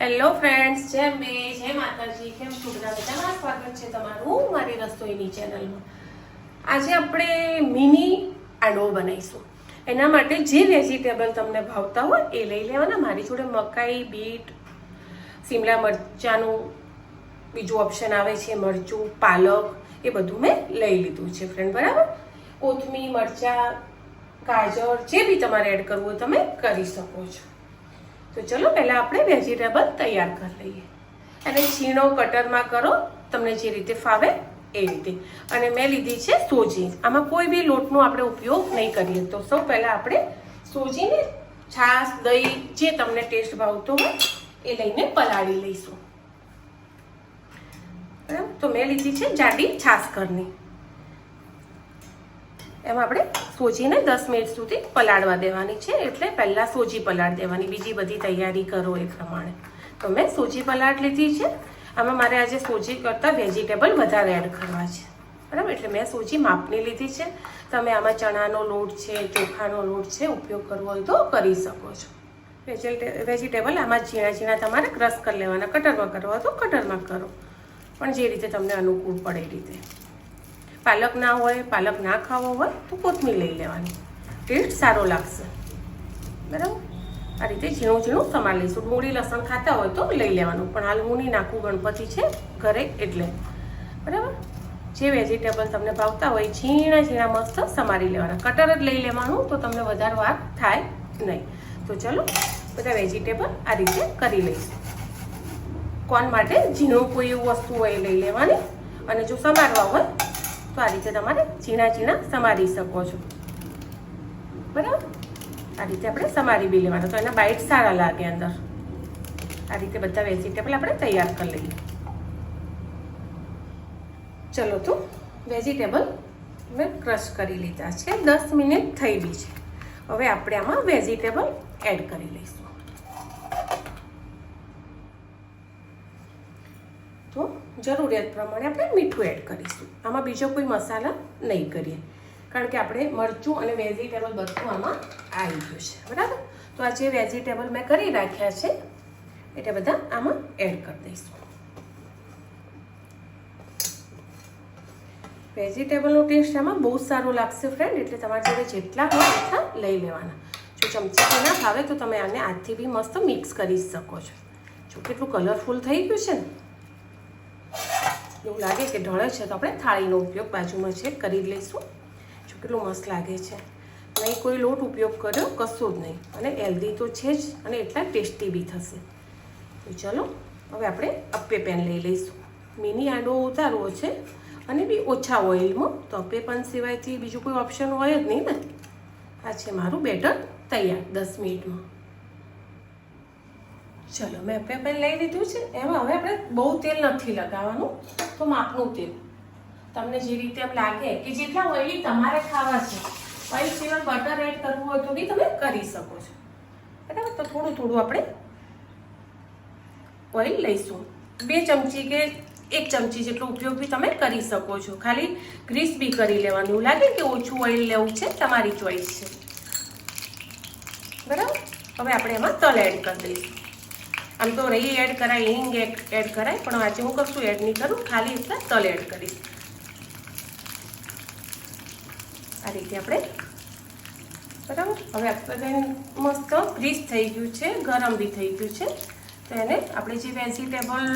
Hello friends જય મેં જય માતાજી. કેમ છો બધા? બધામાં સ્વાગત છે તમારું મારી રસોઈની ચેનલમાં આજે આપણે મિની આંડવો બનાવીશું. એના માટે જે વેજીટેબલ તમને ભાવતા હોય એ લઈ લેવાના. મારી જોડે મકાઈ, બીટ સિમલા મરચાંનું બીજું ઓપ્શન આવે છે, મરચું, પાલક, એ બધું મેં લઈ લીધું છે ફ્રેન્ડ બરાબર? કોથમી મરચાં, ગાજર, જે બી તમારે એડ કરવું તમે કરી શકો છો. તો ચલો, પહેલાં આપણે વેજીટેબલ તૈયાર કરી લઈએ. અને છીણો કટરમાં કરો, તમને જે રીતે ફાવે એ રીતે. અને મેં લીધી છે સોજી. આમાં કોઈ બી લોટનો આપણે ઉપયોગ નહીં કરીએ. તો સૌ પહેલાં આપણે સોજીને છાશ, દહીં, જે તમને ટેસ્ટ ભાવતો હોય, એ લઈને પલાળી લઈશું. બરાબર? તો મેં લીધી છે જાડી છાશ ઘરની. એમાં આપણે સોજીને દસ મિનિટ સુધી પલાળવા દેવાની છે. એટલે પહેલાં સોજી પલાળ દેવાની. બીજી બધી તૈયારી કરો એ પ્રમાણે. તો મેં સોજી પલાળ લીધી છે. આમાં મારે આજે સોજી કરતાં વેજીટેબલ વધારે એડ કરવા છે. બરાબર? એટલે મેં સોજી માપની લીધી છે. તમે આમાં ચણાનો લોટ છે, ચોખાનો લોટ છે, ઉપયોગ કરવો હોય તો કરી શકો છો. વેજીટે વેજીટેબલ આમાં ઝીણા ઝીણા તમારે ક્રશ કરી લેવાના. કટરમાં કરવા તો કટરમાં કરો. પણ જે રીતે તમને અનુકૂળ પડે એ રીતે. પાલક ના હોય, પાલક ના ખાવો હોય, તો કોથમીર લઈ લેવાની. ટેસ્ટ સારો લાગશે. બરાબર? આ રીતે ઝીણું ઝીણું સમારી લઈશું. ડુંગળી, લસણ ખાતા હોય તો લઈ લેવાનું. પણ હાલ હું નાખું, ગણપતિ છે ઘરે એટલે. બરાબર? જે વેજીટેબલ તમને ભાવતા હોય ઝીણા ઝીણા મસ્ત સમારી લેવાના. કટર જ લઈ લેવાનું, તો તમને વધારે વાર થાય નહીં. તો ચલો, બધા વેજીટેબલ આ રીતે કરી લઈશું. કોણ માટે ઝીણું કોઈ એવું વસ્તુ હોય લઈ લેવાની? અને જો સમારવા હોય તો આ રીતે તમારે ઝીણા ઝીણા સમારી શકો છો. બરાબર? આ રીતે આપણે સમારી બી લેવાના. તો એના બાઇટ સારા લાગે અંદર. આ રીતે બધા વેજીટેબલ આપણે તૈયાર કરી લઈએ. ચલો તો વેજીટેબલ મેં ક્રશ કરી લીધા છે. દસ મિનિટ થઈ બી છે. હવે આપણે આમાં વેજીટેબલ એડ કરી લઈશું. તો જરૂરિયાત પ્રમાણે આપણે મીઠું એડ કરીશું. આમાં બીજો કોઈ મસાલા નહીં કરીએ. કારણ કે આપણે મરચું અને વેજીટેબલ બધું આમાં આવી ગયું છે. બરાબર? તો આ જે વેજીટેબલ મેં કરી રાખ્યા છે, એટલે બધા આમાં એડ કરી દઈશું. વેજીટેબલનો ટેસ્ટ આમાં બહુ સારો લાગશે ફ્રેન્ડ એટલે તમારી જોડે જેટલા હોય એટલા લઈ લેવાના. જો ચમચીથી ના ભાવે તો તમે આને હાથથી બી મસ્ત મિક્સ કરી શકો છો. જો કેટલું કલરફુલ થઈ ગયું છે ને એવું લાગે કે ઢળે છે, તો આપણે થાળીનો ઉપયોગ બાજુમાં છે, કરી લઈશું. જો કેટલું મસ્ત લાગે છે. નહીં, કોઈ લોટ ઉપયોગ કર્યો, કશું જ નહીં. અને હેલ્ધી તો છે જ, અને એટલા ટેસ્ટી બી થશે. તો ચલો, હવે આપણે અપ્પે પેન લઈ લઈશું. મિની આંડો ઉતારવો છે, અને બી ઓછા ઓઇલમાં. તો અપ્પે પેન સિવાયથી બીજું કોઈ ઓપ્શન હોય જ નહીં ને? આ છે મારું બેટર તૈયાર, દસ મિનિટમાં. ચલો, મેં પેપર લઈ લીધું છે. એમાં હવે આપણે બહુ તેલ નથી લગાવવાનું. તો માપનું તેલ. તમને જે રીતે એમ લાગે કે જેટલા ઓઇલી તમારે ખાવા છે ઓઇલ સિવાય બટર એડ કરવું હોય તો બી તમે કરી શકો છો. બરાબર? તો થોડું થોડું આપણે ઓઇલ લઈશું. બે ચમચી કે એક ચમચી જેટલો ઉપયોગ બી તમે કરી શકો છો. ખાલી ગ્રીસ બી કરી લેવાનું. એવું લાગે કે ઓછું ઓઇલ લેવું છે? તમારી ચોઈસ છે. બરાબર? હવે આપણે એમાં તલ એડ કરી દઈશું. આમ તો રહી એડ કરાય, હિંગ એડ કરાય, પણ આજે હું કશું એડ નહીં કરું, ખાલી એટલે તલ એડ કરીશ. આ રીતે આપણે બરાબર? હવે આપણે મસ્ત ગ્રીસ થઈ ગયું છે, ગરમ બી થઈ ગયું છે. તો એને આપણે જે વેજીટેબલ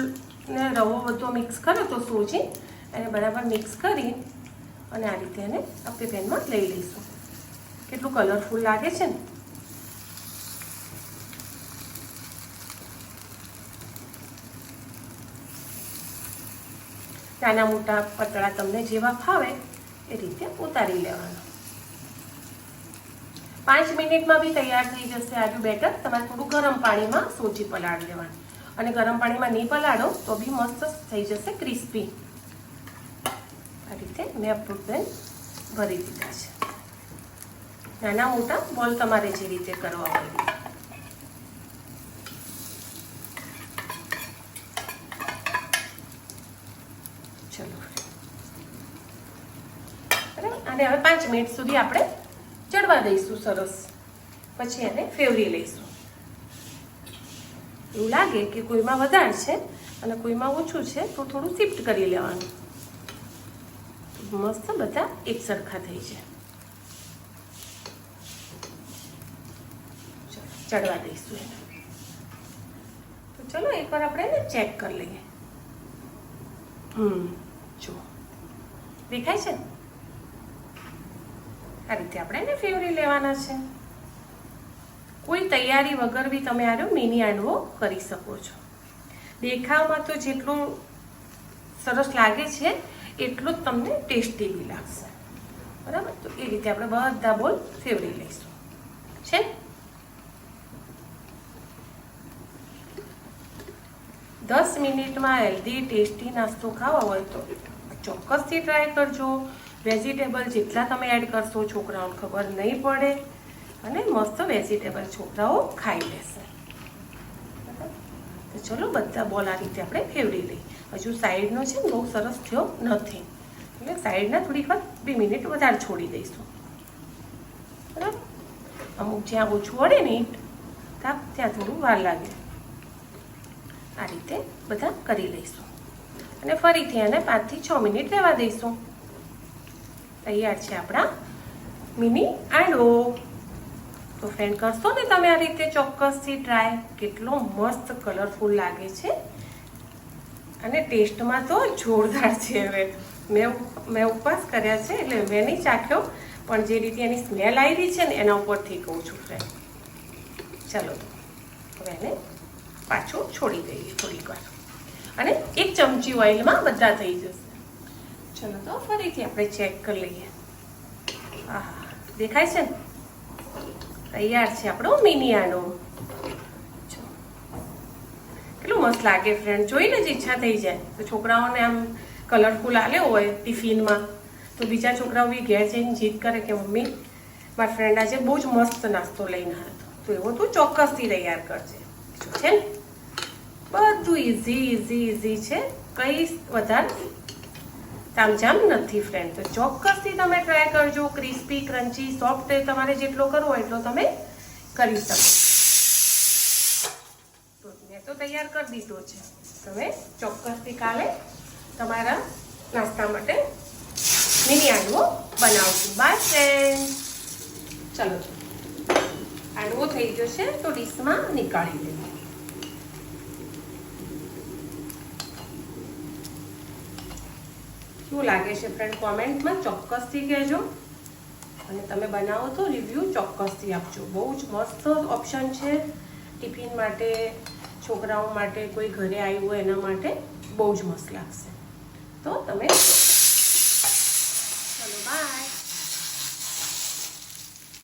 ને રવો બધો મિક્સ કર્યો તો સોજી, એને બરાબર મિક્સ કરી અને આ રીતે એને આપણે પેનમાં લઈ લઈશું. કેટલું કલરફુલ લાગે છે ને? નાના મોટા પતળા તમને જેવા ફાવે એ રીતે ઉતારી લેવાના. પાંચ મિનિટમાં બી તૈયાર થઈ જશે આજુ બેટર. તમારે થોડું ગરમ પાણીમાં સોજી પલાળી દેવાનું અને ગરમ પાણીમાં નહીં પલાળો તો બી મસ્ત થઈ જશે ક્રિસ્પી. આ રીતે મેં અપરૂપ ભરી દીધા છે. નાના મોટા બોલ તમારે જે રીતે કરવા હોય ચલો બરાબર અને હવે પાંચ મિનિટ સુધી આપણે ચડવા દઈશું સરસ. પછી એને ફેવરી લઈશું. એવું લાગે કે કોઈમાં વધારે છે અને કોઈમાં ઓછું છે તો થોડું શિફ્ટ કરી લેવાનું. મસ્ત બધા એક સરખા થઈ ચલો, ચડવા દઈશું એને. તો ચલો એકવાર આપણે એને ચેક કરી લઈએ. હમ જો દેખાય છે? આ રીતે આપણે એને ફેવરી લેવાના છે. કોઈ તૈયારી વગર બી તમે આનો મિની હાંડવો કરી શકો છો. દેખાવમાં તો જેટલું સરસ લાગે છે, એટલું જ તમને ટેસ્ટી બી લાગશે. બરાબર? તો એ રીતે આપણે બધા બોલ ફેવરી લઈશું. છે? દસ મિનિટમાં હેલ્ધી ટેસ્ટી નાસ્તો ખાવા હોય તો ચોક્કસથી ટ્રાય કરજો. વેજીટેબલ જેટલા તમે એડ કરશો છોકરાઓને ખબર નહીં પડે અને મસ્ત વેજીટેબલ છોકરાઓ ખાઈ લેશે? તો ચલો બધા બોલ આ રીતે આપણે ફેવરી લઈએ. હજુ સાઈડનો છે ને બહુ સરસ થયો નથી. એટલે સાઈડના થોડીક વાર બે મિનિટ વધારે છોડી દઈશું. બરાબર? અમુક જ્યાં ઓછું વળે ને ત્યાં ત્યાં થોડું વાર લાગે. આ રીતે બધા કરી લઈશું. અને ફરીથી એને પાંચથી છ મિનિટ રહેવા દઈશું. તૈયાર છે આપણા મિની આંડવો તો ફ્રેન્ડ કરશો ને તમે આ રીતે ચોક્કસથી ટ્રાય કેટલો મસ્ત કલરફુલ લાગે છે. અને ટેસ્ટમાં તો જોરદાર છે હવે. મેં મેં ઉપવાસ કર્યા છે એટલે મેં નહીં ચાખ્યો, પણ જે રીતે એની સ્મેલ આવી છે ને એના ઉપરથી કહું છું ફ્રેન્ડ ચલો, હવે એને પાછું છોડી દઈએ થોડીક વાર. અને એક ચમચી ઓઇલમાં બધા થઈ જશે. ચલો તો ફરીથી આપણે ચેક કરી લઈએ. આહા, દેખાય છે તૈયાર છે આપણો મિની કેટલું મસ્ત લાગે ફ્રેન્ડ જોઈને જ ઈચ્છા થઈ જાય. તો છોકરાઓને આમ કલરફુલ આલ્યો હોય ટિફિનમાં. તો બીજા છોકરાઓ બી ઘેર જઈને જીદ કરે કે મમ્મી, મારા ફ્રેન્ડ આજે બહુ જ મસ્ત નાસ્તો લઈને હતો. તો એવો તું ચોક્કસથી તૈયાર કરજે. છે ને? બધું ઇઝી ઇઝી ઇઝી છે. કંઈ વધારે તામઝામ નથી ફ્રેન્ડ તો ચોક્કસથી તમે ટ્રાય કરજો ક્રિસ્પી ક્રન્ચી સોફ્ટ તમારે જેટલો કરવો એટલો તમે કરી શકો. મેં તો તૈયાર કરી દીધો છે. તમે ચોક્કસથી કાલે તમારા નાસ્તા માટે મિની હાંડવો બનાવશું બાય ફ્રેન્ડ ચલો. હાંડવો થઈ ગયો છે, તો ડીશમાં નીકાળી લઈએ શું લાગે છે ફ્રેન્ડ કોમેન્ટમાં ચોક્કસથી કહેજો. અને તમે બનાવો તો રિવ્યૂ ચોક્કસથી આપજો. બહુ જ મસ્ત ઓપ્શન છે. ટિફિન માટે, છોકરાઓ માટે, કોઈ ઘરે આવ્યું હોય એના માટે બહુ જ મસ્ત લાગશે. તો તમે